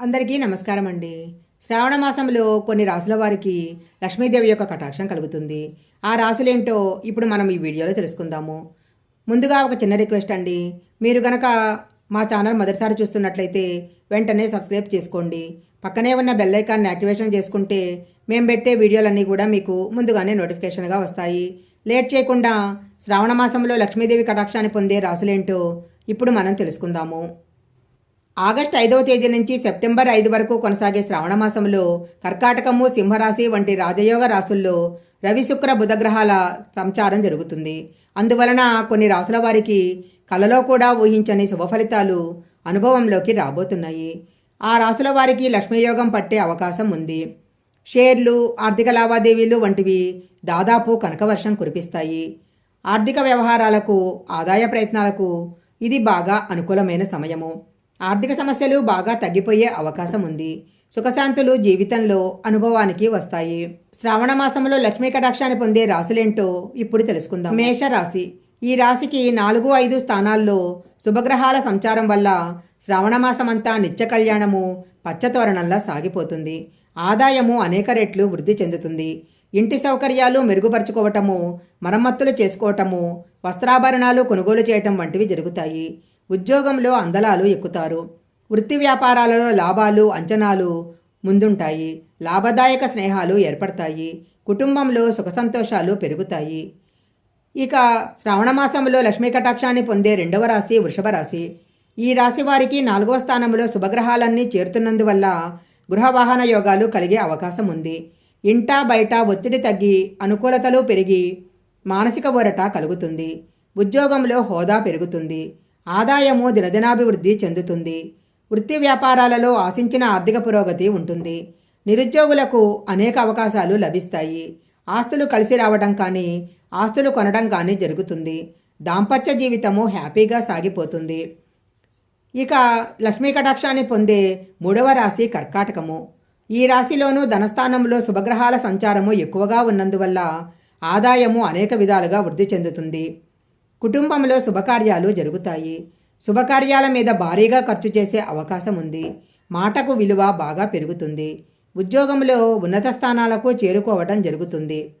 అందరికీ నమస్కారం అండి. శ్రావణ మాసంలో కొన్ని రాసుల వారికి లక్ష్మీదేవి యొక్క కటాక్షం కలుగుతుంది. ఆ రాసులేంటో ఇప్పుడు మనం ఈ వీడియోలో తెలుసుకుందాము. ముందుగా ఒక చిన్న రిక్వెస్ట్ అండి. మీరు గనక మా ఛానల్ మొదటిసారి చూస్తున్నట్లయితే వెంటనే సబ్స్క్రైబ్ చేసుకోండి. పక్కనే ఉన్న బెల్ ఐకాన్ని యాక్టివేషన్ చేసుకుంటే మేము పెట్టే వీడియోలన్నీ కూడా మీకు ముందుగానే నోటిఫికేషన్గా వస్తాయి. లేట్ చేయకుండా శ్రావణ మాసంలో లక్ష్మీదేవి కటాక్షాన్ని పొందే రాసులేంటో ఇప్పుడు మనం తెలుసుకుందాము. ఆగస్టు ఐదవ తేదీ నుంచి సెప్టెంబర్ ఐదు వరకు కొనసాగే శ్రావణ మాసంలో కర్కాటకము సింహరాశి వంటి రాజయోగ రాశుల్లో రవి శుక్ర బుధగ్రహాల సంచారం జరుగుతుంది. అందువలన కొన్ని రాసుల వారికి కలలో కూడా ఊహించని శుభ ఫలితాలు అనుభవంలోకి రాబోతున్నాయి. ఆ రాసుల వారికి లక్ష్మీయోగం పట్టే అవకాశం ఉంది. షేర్లు ఆర్థిక లావాదేవీలు వంటివి దాదాపు కనకవర్షం కురిపిస్తాయి. ఆర్థిక వ్యవహారాలకు ఆదాయ ప్రయత్నాలకు ఇది బాగా అనుకూలమైన సమయము. ఆర్థిక సమస్యలు బాగా తగ్గిపోయే అవకాశం ఉంది. సుఖశాంతులు జీవితంలో అనుభవానికి వస్తాయి. శ్రావణ మాసంలో లక్ష్మీ కటాక్షాన్ని పొందే రాశులేంటో ఇప్పుడు తెలుసుకుందాం. మేష రాశి ఈ రాశికి నాలుగు ఐదు స్థానాల్లో శుభగ్రహాల సంచారం వల్ల శ్రావణ మాసమంతా నిత్య కళ్యాణము పచ్చతోరణంలా సాగిపోతుంది. ఆదాయము అనేక రెట్లు వృద్ధి చెందుతుంది. ఇంటి సౌకర్యాలు మెరుగుపరుచుకోవటము మరమ్మతులు చేసుకోవటము వస్త్రాభరణాలు కొనుగోలు చేయటం వంటివి జరుగుతాయి. ఉద్యోగంలో అందలాలు ఎక్కుతారు. వృత్తి వ్యాపారాలలో లాభాలు అంచనాలు ముందుంటాయి. లాభదాయక స్నేహాలు ఏర్పడతాయి. కుటుంబంలో సుఖ సంతోషాలు పెరుగుతాయి. ఇక శ్రావణ మాసంలో లక్ష్మీ కటాక్షాన్ని పొందే రెండవ రాశి వృషభ రాశి. ఈ రాశి వారికి నాలుగవ స్థానంలో శుభగ్రహాలన్నీ చేరుతున్నందువల్ల గృహవాహన యోగాలు కలిగే అవకాశం ఉంది. ఇంటా బయట ఒత్తిడి తగ్గి అనుకూలతలు పెరిగి మానసిక ఊరట కలుగుతుంది. ఉద్యోగంలో హోదా పెరుగుతుంది. ఆదాయము దినదినాభివృద్ధి చెందుతుంది. వృత్తి వ్యాపారాలలో ఆశించిన ఆర్థిక పురోగతి ఉంటుంది. నిరుద్యోగులకు అనేక అవకాశాలు లభిస్తాయి. ఆస్తులు కలిసి రావడం కానీ ఆస్తులు కొనడం కానీ జరుగుతుంది. దాంపత్య జీవితము హ్యాపీగా సాగిపోతుంది. ఇక లక్ష్మీ కటాక్షాన్ని పొందే మూడవ రాశి కర్కాటకము. ఈ రాశిలోనూ ధనస్థానంలో శుభగ్రహాల సంచారము ఎక్కువగా ఉన్నందువల్ల ఆదాయము అనేక విధాలుగా వృద్ధి చెందుతుంది. కుటుంబంలో శుభకార్యాలు జరుగుతాయి. శుభకార్యాల మీద భారీగా ఖర్చు చేసే అవకాశం ఉంది. మాటకు విలువ బాగా పెరుగుతుంది. ఉద్యోగంలో ఉన్నత స్థానాలకు చేరుకోవడం జరుగుతుంది.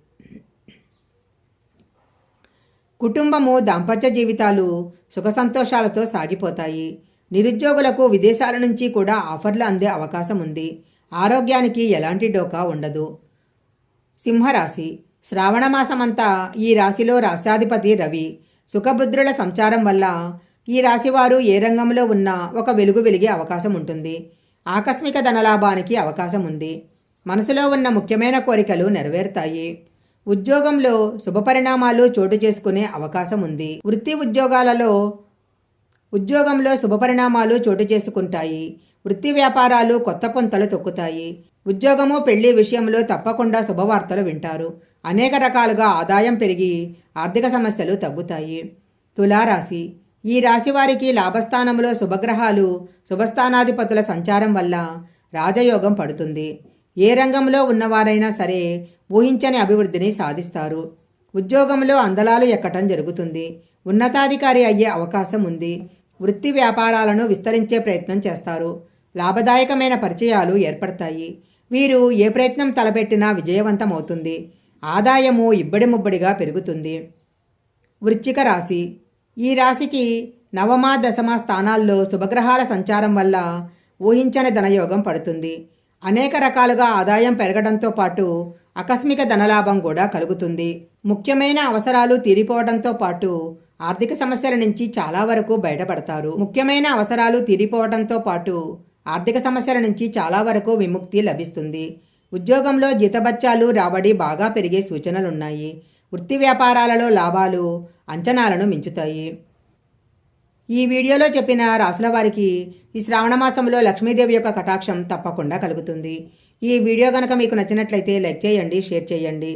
కుటుంబము దాంపత్య జీవితాలు సుఖ సంతోషాలతో సాగిపోతాయి. నిరుద్యోగులకు విదేశాల నుంచి కూడా ఆఫర్లు అందే అవకాశం ఉంది. ఆరోగ్యానికి ఎలాంటి డోకా ఉండదు. సింహరాశి. శ్రావణ మాసమంతా ఈ రాశిలో రాశాధిపతి రవి. సుఖభద్రుల సంచారం వల్ల ఈ రాశివారు ఏ రంగంలో ఉన్నా ఒక వెలుగు వెలిగే అవకాశం ఉంటుంది. ఆకస్మిక ధనలాభానికి అవకాశం ఉంది. మనసులో ఉన్న ముఖ్యమైన కోరికలు నెరవేరుతాయి. ఉద్యోగంలో శుభపరిణామాలు చోటు చేసుకునే అవకాశం ఉంది. వృత్తి ఉద్యోగాలలో ఉద్యోగంలో శుభపరిణామాలు చోటు చేసుకుంటాయి. వృత్తి వ్యాపారాలు కొత్త పొంతలు తొక్కుతాయి. ఉద్యోగము పెళ్ళి విషయంలో తప్పకుండా శుభవార్తలు వింటారు. అనేక రకాలుగా ఆదాయం పెరిగి ఆర్థిక సమస్యలు తగ్గుతాయి. తులారాశి. ఈ రాశి వారికి లాభస్థానంలో శుభగ్రహాలు శుభస్థానాధిపతుల సంచారం వల్ల రాజయోగం పడుతుంది. ఏ రంగంలో ఉన్నవారైనా సరే ఊహించని అభివృద్ధిని సాధిస్తారు. ఉద్యోగంలో అందలాలు ఎక్కటం జరుగుతుంది. ఉన్నతాధికారి అయ్యే అవకాశం ఉంది. వృత్తి వ్యాపారాలను విస్తరించే ప్రయత్నం చేస్తారు. లాభదాయకమైన పరిచయాలు ఏర్పడతాయి. వీరు ఏ ప్రయత్నం తలపెట్టినా విజయవంతమవుతుంది. ఆదాయము ఇబ్బడి ముబ్బడిగా పెరుగుతుంది. వృశ్చిక రాశి. ఈ రాశికి నవమ దశమ స్థానాల్లో శుభగ్రహాల సంచారం వల్ల ఊహించని ధనయోగం పడుతుంది. అనేక రకాలుగా ఆదాయం పెరగడంతో పాటు ఆకస్మిక ధనలాభం కూడా కలుగుతుంది. ముఖ్యమైన అవసరాలు తీరిపోవడంతో పాటు ఆర్థిక సమస్యల నుంచి చాలా వరకు బయటపడతారు. ముఖ్యమైన అవసరాలు తీరిపోవడంతో పాటు ఆర్థిక సమస్యల నుంచి చాలా వరకు విముక్తి లభిస్తుంది. ఉద్యోగంలో జీతబత్యాలు రాబడి బాగా పెరిగే సూచనలున్నాయి. వృత్తి వ్యాపారాలలో లాభాలు అంచనాలను మించుతాయి. ఈ వీడియోలో చెప్పిన రాసుల వారికి ఈ శ్రావణ మాసంలో లక్ష్మీదేవి యొక్క కటాక్షం తప్పకుండా కలుగుతుంది. ఈ వీడియో కనుక మీకు నచ్చినట్లయితే లైక్ చేయండి షేర్ చేయండి.